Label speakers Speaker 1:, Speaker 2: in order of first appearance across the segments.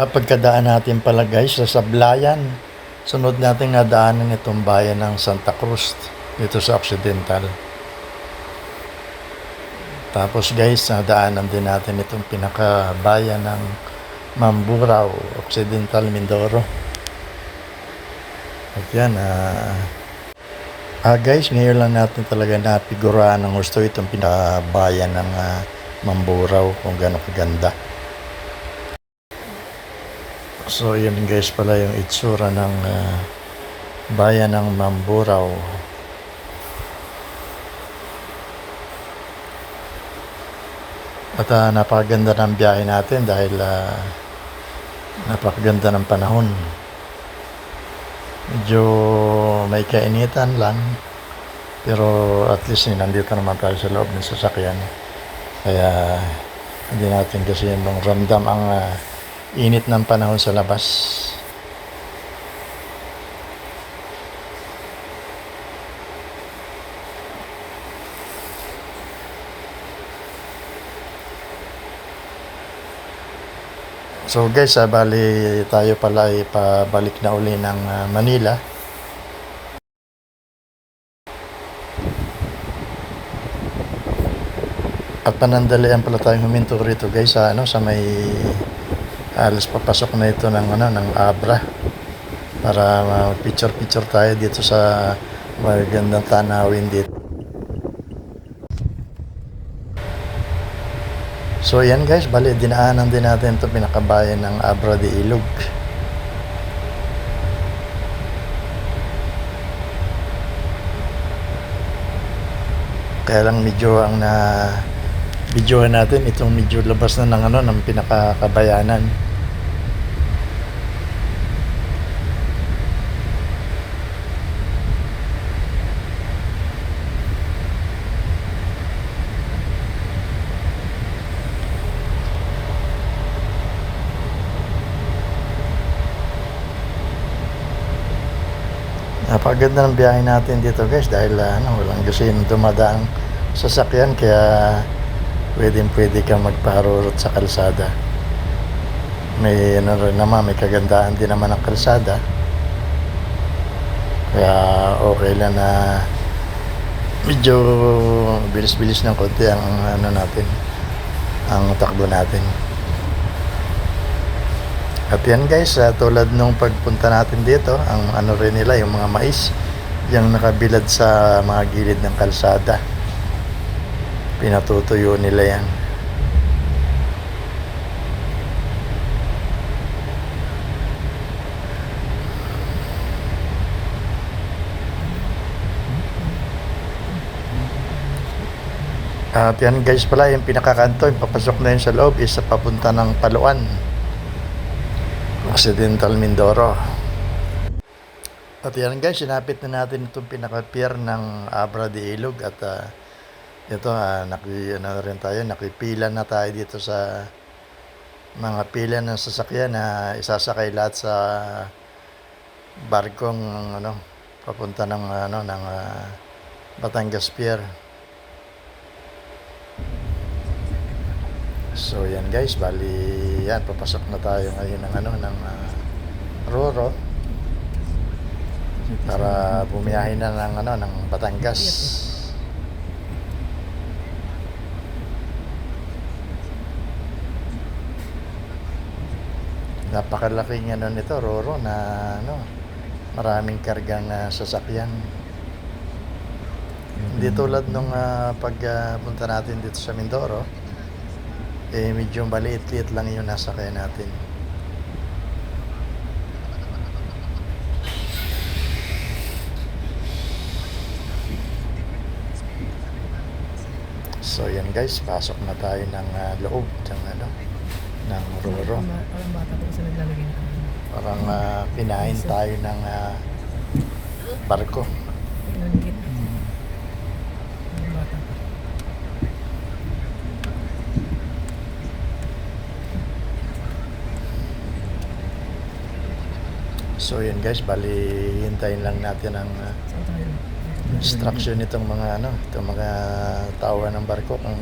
Speaker 1: Ah, Pagkadaan natin pala guys sa Sablayan, sunod natin nadaanan itong bayan ng Santa Cruz dito sa Occidental. Tapos guys, nadaanan din natin itong pinakabayan ng Mamburao, Occidental Mindoro. At yan, ah, ah guys, ngayon lang natin talaga napiguraan ng gusto itong pinakabayan ng ah, Mamburao kung gaano kaganda. So yun guys pala yung itsura ng ah, bayan ng Mamburao. At ah, napakaganda ng biyahe natin dahil ah, napakaganda ng panahon. Medyo may kainitan lang. Pero at least eh, nandito naman tayo sa loob ng sasakyan. Kaya hindi natin kasi nung ramdam ang ah, init ng panahon sa labas. So guys, ah, bali tayo pala ay pabalik na uli ng ah, Manila. At panandalian pala tayong huminto rito guys sa ano sa may alas papasok na ito ng ano ng Abra para picture picture tayo dito sa magandang tanawin dito. So yan guys, bali dinaanan din natin ito pinakabayan ng Abra de Ilog. Kaya lang medyo ang na videohan natin itong medyo labas na ng ano ng pinakakabayanan. Napakaganda ng biyahe natin dito guys dahil ah, ano, walang gasin dumadaang sasakyan kaya pwedeng pwede kang magparurot sa kalsada. May ano rin naman, may kagandaan din naman ang kalsada. Kaya okay lang na medyo bilis-bilis ng konti ang ano natin, ang takbo natin. At yan guys, ah, tulad nung pagpunta natin dito, ang ano rin nila, yung mga mais, yung nakabilad sa mga gilid ng kalsada. Pinatutuyo nila yan. At yan guys pala, yung pinakakanto, yung papasok na yun sa loob is sa papunta ng Paluan. Occidental Mindoro. At yan guys, sinapit na natin itong pinaka-pier ng Abra de Ilog at ah, ito, ah, naki, ano rin tayo, nakipila na tayo dito sa mga pila ng sasakyan na isasakay lahat sa barkong ano, papunta ng ano ng ah, Batangas Pier. So yan guys, bali yan papasok na tayo ngayon ng ano ng ah, Roro para bumiyahin na ng ano ng Batangas. Napakalaking ano nito, Roro, na ano, maraming kargang ah, sasakyan. Hindi tulad nung ah, pagpunta natin dito sa Mindoro, eh medyo maliit-liit lang yung nasa kaya natin. So yan guys, pasok na tayo ng ah, loob ng ano ng Roro.
Speaker 2: Parang parang bata po kasi naglalagay ng.
Speaker 1: Parang uh, pinahin tayo ng ah, barko.
Speaker 2: Nanggit. Parang bata pa.
Speaker 1: So yun guys, bali hintayin lang natin ang
Speaker 2: tayo?
Speaker 1: instruction nitong mga ano, itong mga tawa ng barko kung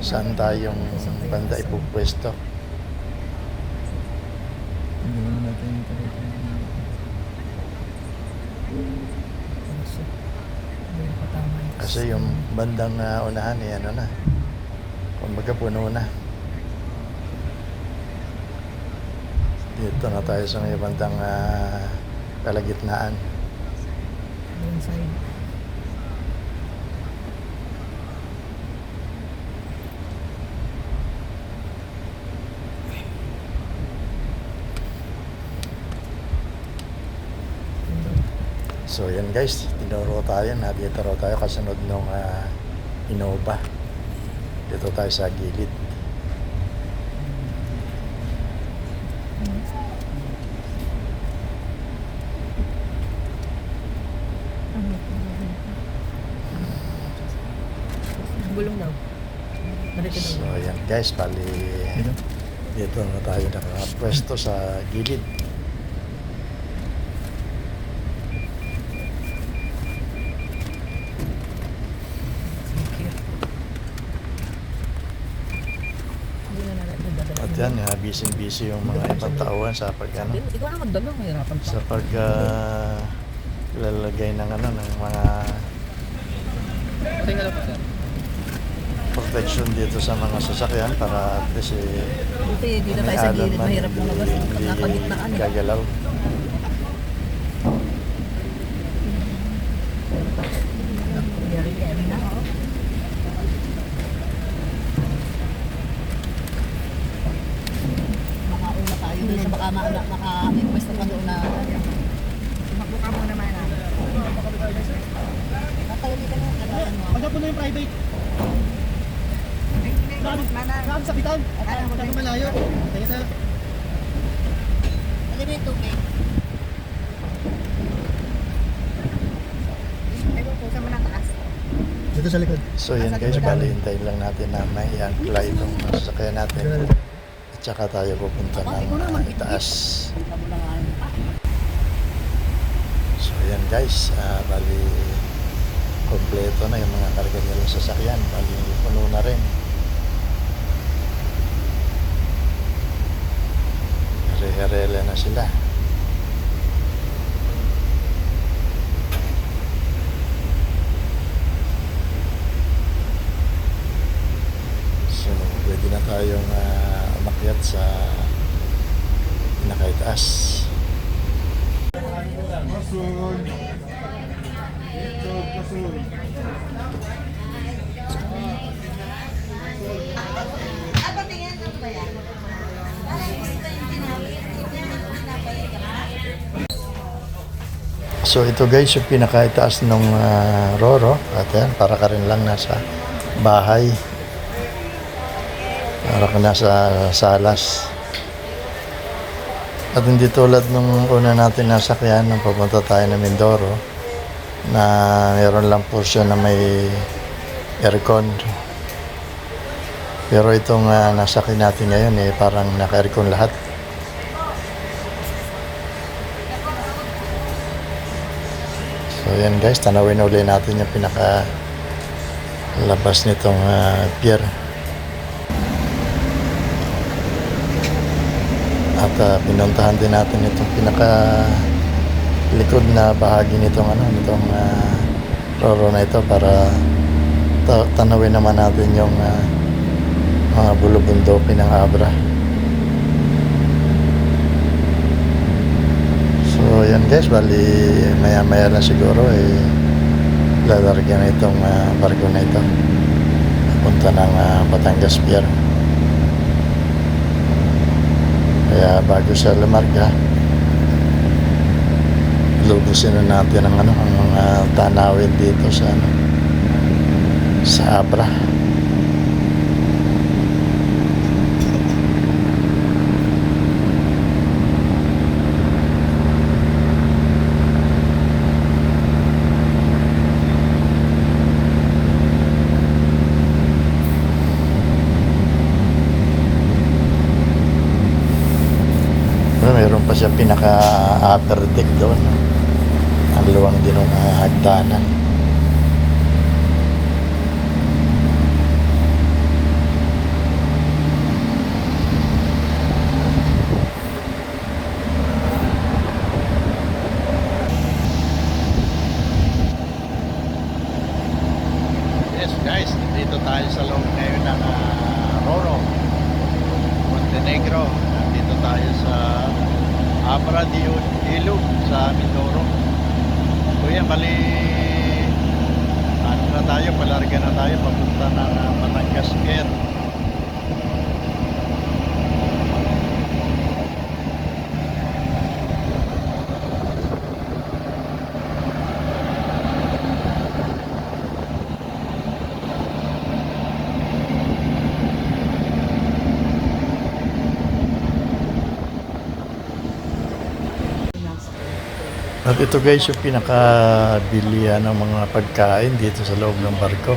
Speaker 1: saan tayong banda ipupwesto.
Speaker 2: Kasi, yung
Speaker 1: bandang ah, unahan eh, ano na. Kumbaga puno na. Dito na tayo sa may bandang ah, kalagitnaan. So yan guys, tinuro tayo na dito raw tayo kasunod nung ah, Innova. Dito tayo sa gilid.
Speaker 2: Ano? Gulong daw.
Speaker 1: So yan guys, bali dito na tayo nakapwesto sa gilid. At yan, uh, busy-busy yung mga ibang tauhan sa pag ano,
Speaker 2: Ikaw na magdala, mahirapan pa.
Speaker 1: sa pag ah, lalagay ng ano ng mga
Speaker 2: lang po, sir.
Speaker 1: Protection dito sa mga sasakyan para at least eh,
Speaker 2: dito tayo sa gilid, mahirap lumabas.
Speaker 1: hindi
Speaker 2: Napagitnaan eh.
Speaker 1: Gagalaw.
Speaker 2: Yari, yari na. Makauna tayo doon sa baka ma- maka-request pa doon na Magbuka mo naman ah. Natawag ka na, kalasan mo.
Speaker 3: Pagka po na yung private. Saan sa bitan? Saan malayo? Kaya sa...
Speaker 2: Ano ba yung tubig?
Speaker 3: Dito sa likod.
Speaker 1: So yan guys, bali hintayin lang natin na may angkla itong sasakyan natin. At saka tayo pupunta ng ah, itaas. So yan guys, ah, bali kompleto na yung mga karga nilang sasakyan. Bali puno na rin. Hare-harele na sila. So, pwede na tayong uh, umakyat sa pinakaitaas. So ito guys yung pinakaitaas ng ah, Roro at yan para ka rin lang nasa bahay. Para ka nasa salas. At hindi tulad nung una natin nasakyan nung papunta tayo ng Mindoro na meron lang portion na may aircon. Pero itong uh, nasakyan natin ngayon eh parang naka-aircon lahat. So yan guys, tanawin uli natin yung pinaka labas nitong ah, pier. At ah, pinuntahan din natin itong pinaka likod na bahagi nitong ano, nitong ah, roro na ito para ta- tanawin naman natin yung ah, mga bulubundoki ng Abra. So yan guys, bali maya maya na siguro eh lalargyan na itong ah, barko na ito. Punta ng ah, Batangas Pier. Kaya bago siya lumarga, lubusin na natin ang ano, ang mga tanawin dito sa ano, sa Abra. Pa siya pinaka-upper deck doon. Ang luwang din ng uh, hagdanan. sa Abra de Ilog sa Mindoro. So yan, bali ano na tayo, palarga na tayo papunta ng Batangas Pier. At ito guys yung pinakabilihan ng mga pagkain dito sa loob ng barko.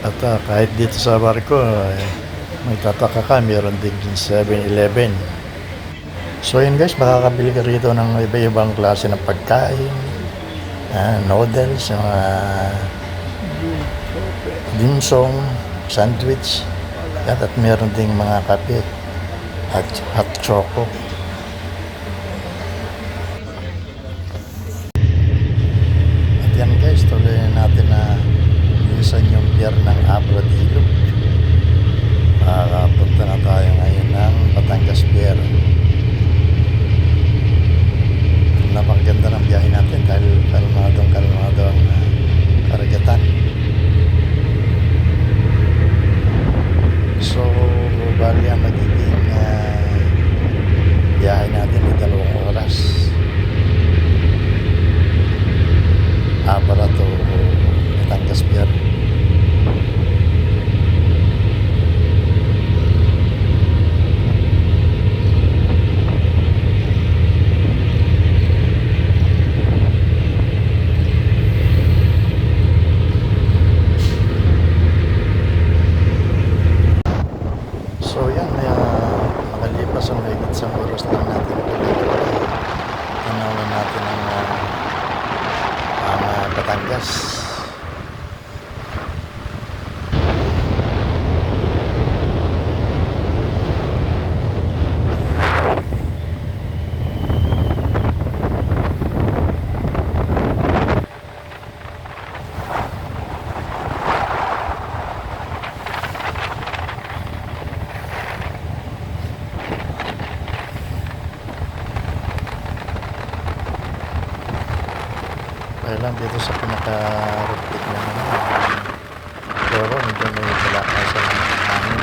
Speaker 1: At ah, kahit dito sa barko, eh, may tataka ka, meron din 7-Eleven. So yun guys, makakabili ka rito ng iba-ibang klase ng pagkain, ah, noodles, mga dimsum, sandwich, at, at meron ding mga kape at hot choco. At yan guys, tuloy na natin na minsan yung pier ng Abra de Ilog. Makakapunta na tayo ngayon ng Batangas Pier. Napakaganda ng biyahe natin dahil kalmadong kalmado ang ah, karagatan. So, bali ang magiging ah, biyahe natin ay dalawang oras. aparato o Batangas Pier. So yan, may uh, makalipas ang mahigit sa oras na natin tanawan natin ang uh, ang uh, Batangas. Kaya lang dito sa pinaka-repeat na ano, Doro, medyo may kalakasan ng hangin.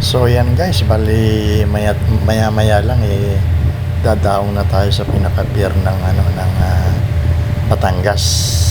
Speaker 1: So yan guys, bali maya maya, maya lang eh dadaong na tayo sa pinaka-pier ng ano ng ah, Batangas.